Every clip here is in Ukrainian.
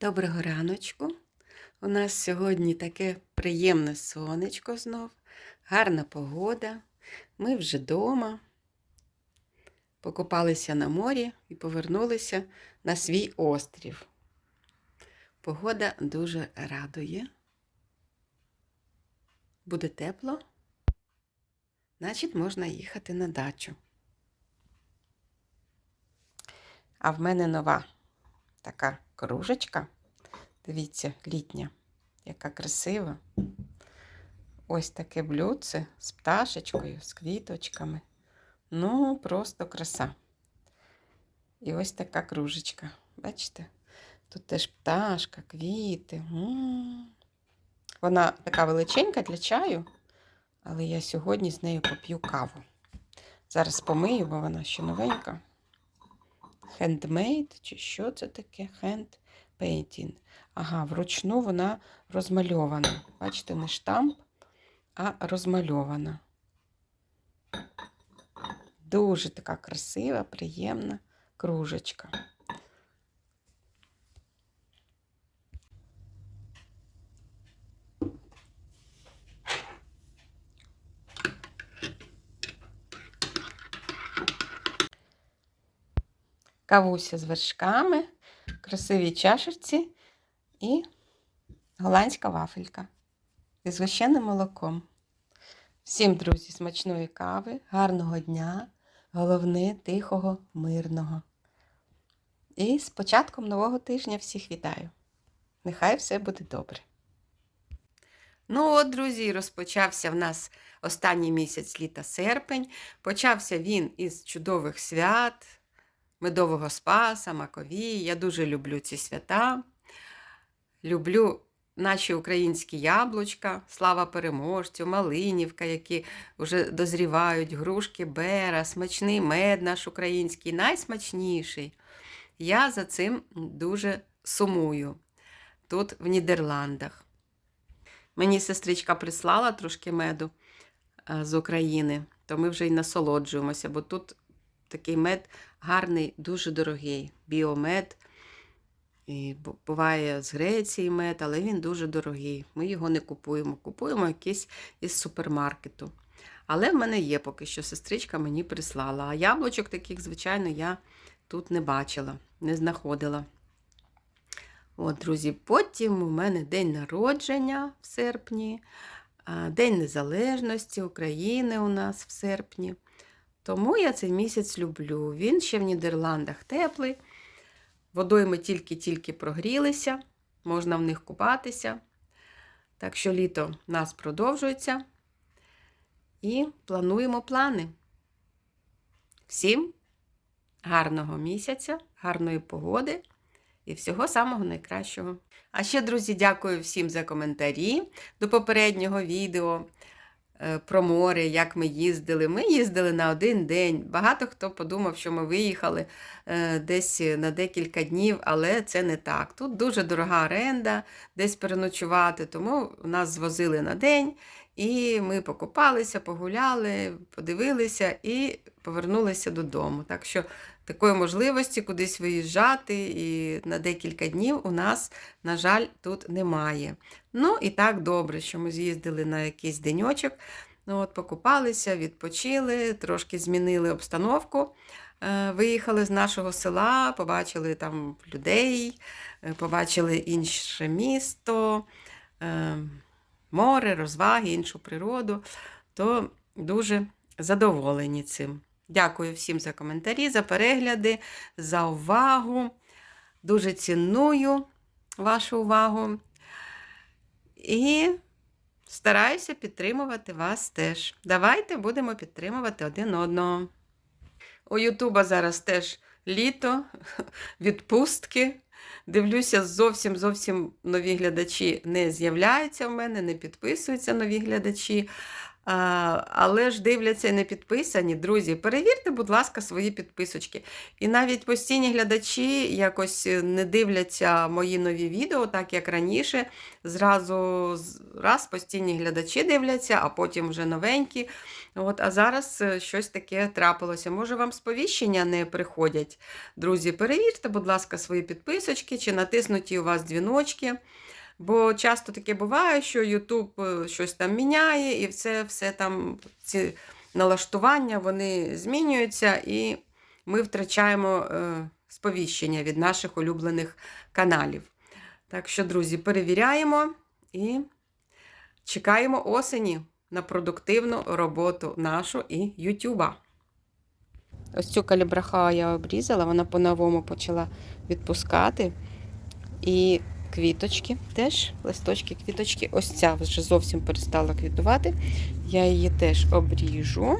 Доброго раночку. У нас сьогодні таке приємне сонечко знов, гарна погода. Ми вже вдома. Покупалися на морі і повернулися на свій острів. Погода дуже радує. Буде тепло, значить можна їхати на дачу. А в мене нова така кружечка. Дивіться, літня, яка красива. Ось таке блюдце з пташечкою, з квіточками. Ну, просто краса. І ось така кружечка. Бачите? Тут теж пташка, квіти. М. Вона така величенька для чаю, але я сьогодні з нею поп'ю каву. Зараз помию, бо вона ще новенька. Хендмейд, чи що це таке? Хенд painting. Ага, вручну вона розмальована. Бачите, не штамп, а розмальована. Дуже така красива, приємна кружечка. Кавуся з вершками, красивій чашечці і голландська вафелька із згущеним молоком. Всім, друзі, смачної кави, гарного дня, головне тихого, мирного. І з початком нового тижня всіх вітаю. Нехай все буде добре. Ну от, друзі, розпочався в нас останній місяць літа серпень. Почався він із чудових свят, медового спаса, маковії. Я дуже люблю ці свята. Люблю наші українські яблучка, слава переможцю, Малинівка, які вже дозрівають, грушки, бера, смачний мед наш український, найсмачніший. Я за цим дуже сумую тут, в Нідерландах. Мені сестричка прислала трошки меду е, з України, то ми вже й насолоджуємося, бо тут такий мед гарний, дуже дорогий. Біомед. І буває з Греції мед, але він дуже дорогий. Ми його не купуємо. Купуємо якийсь із супермаркету. Але в мене є поки що сестричка мені прислала. А яблучок таких, звичайно, я тут не бачила, не знаходила. От, друзі, потім у мене день народження в серпні, День Незалежності України у нас в серпні. Тому я цей місяць люблю. Він ще в Нідерландах теплий. Водойми тільки-тільки прогрілися, можна в них купатися. Так що літо в нас продовжується. І плануємо плани. Всім гарного місяця, гарної погоди і всього самого найкращого. А ще, друзі, дякую всім за коментарі до попереднього відео про море, як ми їздили. Ми їздили на один день. Багато хто подумав, що ми виїхали е, десь на декілька днів, але це не так. Тут дуже дорога оренда, десь переночувати, тому нас звозили на день. І ми покупалися, погуляли, подивилися і повернулися додому. Так що такої можливості кудись виїжджати і на декілька днів у нас, на жаль, тут немає. Ну і так добре, що ми з'їздили на якийсь деньочок, ну, от, покупалися, відпочили, трошки змінили обстановку. Е, Виїхали з нашого села, побачили там людей, е, побачили інше місто, е, море, розваги, іншу природу, то дуже задоволені цим. Дякую всім за коментарі, за перегляди, за увагу. Дуже ціную вашу увагу. І стараюся підтримувати вас теж. Давайте будемо підтримувати один одного. У Ютуба зараз теж літо, відпустки. Дивлюся, зовсім зовсім нові глядачі не з'являються в мене, не підписуються нові глядачі. Але ж дивляться і не підписані. Друзі, перевірте, будь ласка, свої підписочки. І навіть постійні глядачі якось е, не дивляться мої нові відео, так як раніше. Зразу раз постійні глядачі дивляться, а потім вже новенькі. От, а зараз е, щось таке трапилося. Може, вам сповіщення не приходять? Друзі, перевірте, будь ласка, свої підписочки, чи натиснуті у вас дзвіночки. Бо часто таке буває, що YouTube е, щось там міняє, і все, все там, ці налаштування вони змінюються, і ми втрачаємо е, сповіщення від наших улюблених каналів. Так що, друзі, перевіряємо і чекаємо осені на продуктивну роботу нашу і Ютуба. Ось цю калібраха я обрізала, вона по-новому почала відпускати. І квіточки теж, листочки, квіточки. Ось ця вже зовсім перестала квітувати. Я її теж обріжу.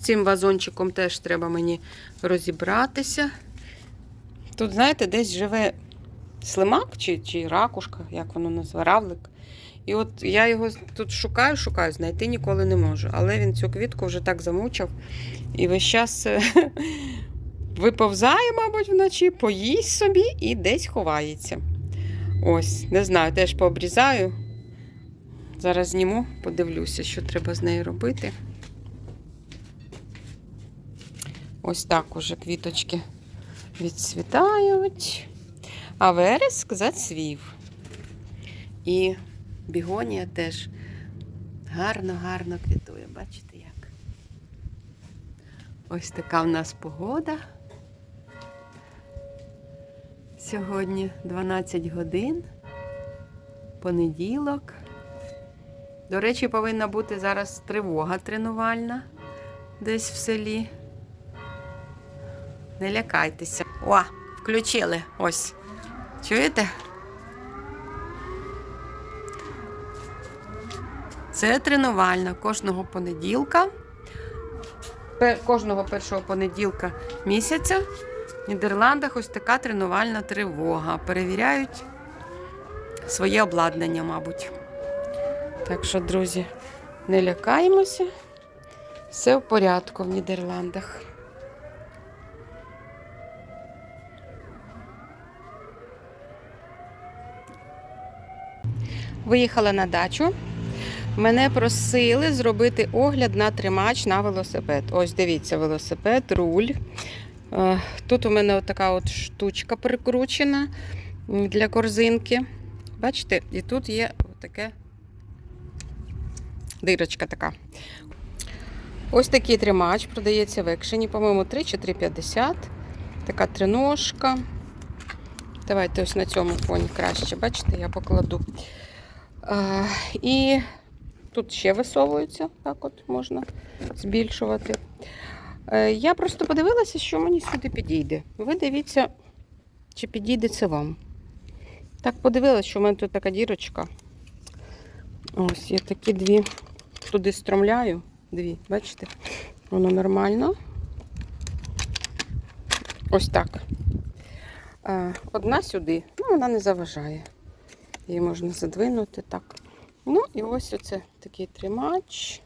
Цим вазончиком теж треба мені розібратися. Тут, знаєте, десь живе слимак чи, чи ракушка, як воно називає, равлик. І от я його тут шукаю, шукаю, знайти ніколи не можу. Але він цю квітку вже так замучив. І весь час е, виповзає, мабуть, вночі, поїсть собі і десь ховається. Ось, не знаю, теж пообрізаю. Зараз зніму, подивлюся, що треба з нею робити. Ось так уже квіточки відцвітають. А вереск зацвів. І бігонія теж гарно-гарно квітує. Бачите як? Ось така в нас погода. Сьогодні 12 годин, понеділок. До речі, повинна бути зараз тривога тренувальна десь в селі. Не лякайтеся. О, включили. Ось. Чуєте? Це тренувальна кожного понеділка. Кожного першого понеділка місяця в Нідерландах ось така тренувальна тривога. Перевіряють своє обладнання, мабуть. Так що, друзі, не лякаємося. Все в порядку в Нідерландах. Виїхала на дачу. Мене просили зробити огляд на тримач на велосипед. Ось дивіться, велосипед, руль. Е, Тут у мене така от штучка прикручена для корзинки. Бачите, і тут є таке дирочка така. Ось такий тримач продається в екшені, по-моєму, 3 чи 3,50. Така триножка. Давайте ось на цьому фоні краще, бачите, я покладу. Е, І тут ще висовується, так от можна збільшувати. Е, Я просто подивилася, що мені сюди підійде. Ви дивіться, чи підійде це вам. Так подивилася, що в мене тут така дірочка. Ось я такі дві туди стромляю. Дві, бачите? Воно нормально. Ось так. Е, Одна сюди, ну вона не заважає. Її можна задвинути так. Ну і ось оце такий тримач.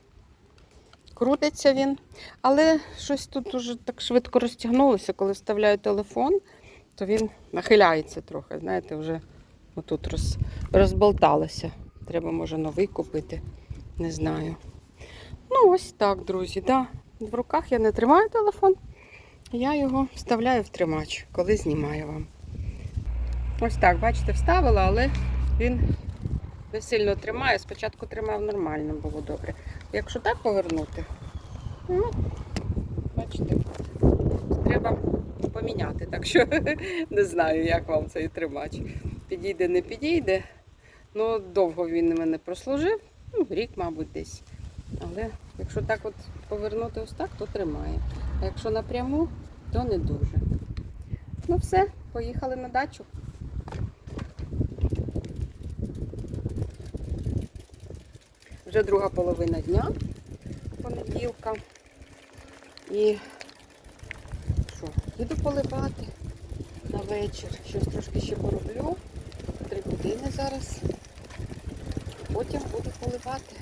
Крутиться він. Але щось тут дуже так швидко розтягнулося, коли вставляю телефон, то він нахиляється трохи. Знаєте, вже отут роз, розболталося. Треба, може, новий купити. Не знаю. Ну, ось так, друзі. Да. В руках я не тримаю телефон. Я його вставляю в тримач, коли знімаю вам. Ось так, бачите, вставила, але він не сильно тримає. Спочатку тримав нормально, було добре. Якщо так повернути, ну, бачите, треба поміняти. Так що не знаю, як вам цей тримач. Підійде, не підійде. Ну, довго він мене прослужив, ну, рік, мабуть, десь. Але якщо так от повернути ось так, то тримає. А якщо напряму, то не дуже. Ну все, поїхали на дачу. Вже друга половина дня понеділка. І що, їду поливати на вечір. Щось трошки ще пороблю. Три години зараз. Потім буду поливати.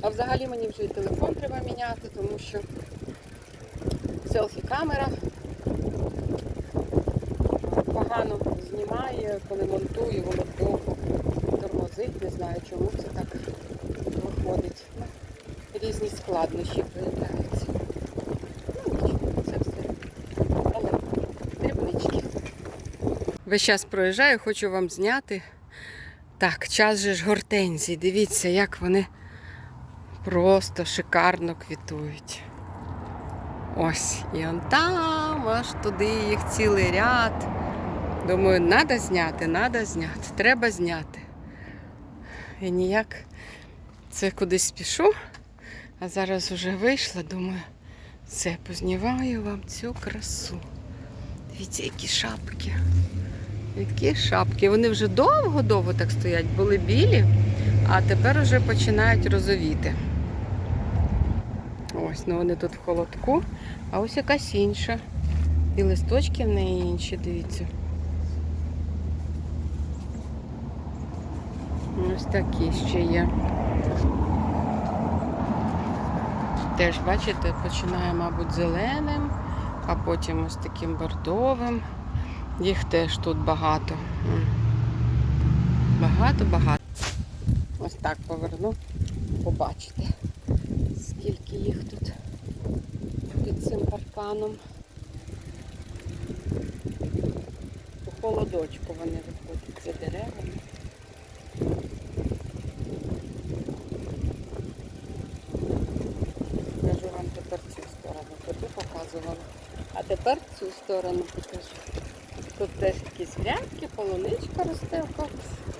А взагалі мені вже і телефон треба міняти, тому що селфі-камера погано знімає, коли монтую, воно довго тормозить, не знаю чому це так виходить. Різні складнощі проявляються. Ну це все. Але дрібнички. Весь час проїжджаю, хочу вам зняти. Так, час же ж гортензій. Дивіться, як вони просто шикарно квітують. Ось, і он там, аж туди їх цілий ряд. Думаю, треба зняти, треба зняти, треба зняти. І ніяк це кудись спішу, а зараз вже вийшла, думаю, все, познімаю вам цю красу. Дивіться, які шапки. Які шапки. Вони вже довго-довго так стоять, були білі, а тепер вже починають розовіти. Ось, ну вони тут в холодку, а ось якась інша. І листочки в неї інші, дивіться. Ось такі ще є. Теж, бачите, починає, мабуть, зеленим, а потім ось таким бордовим. Їх теж тут багато. Багато-багато. Ось так поверну, побачите, скільки їх тут під цим парканом. У холодочку вони виходять за деревами. Покажу вам тепер цю сторону. Туди показувала. А тепер цю сторону покажу. Тут теж якісь грядки, полуничка росте. ось.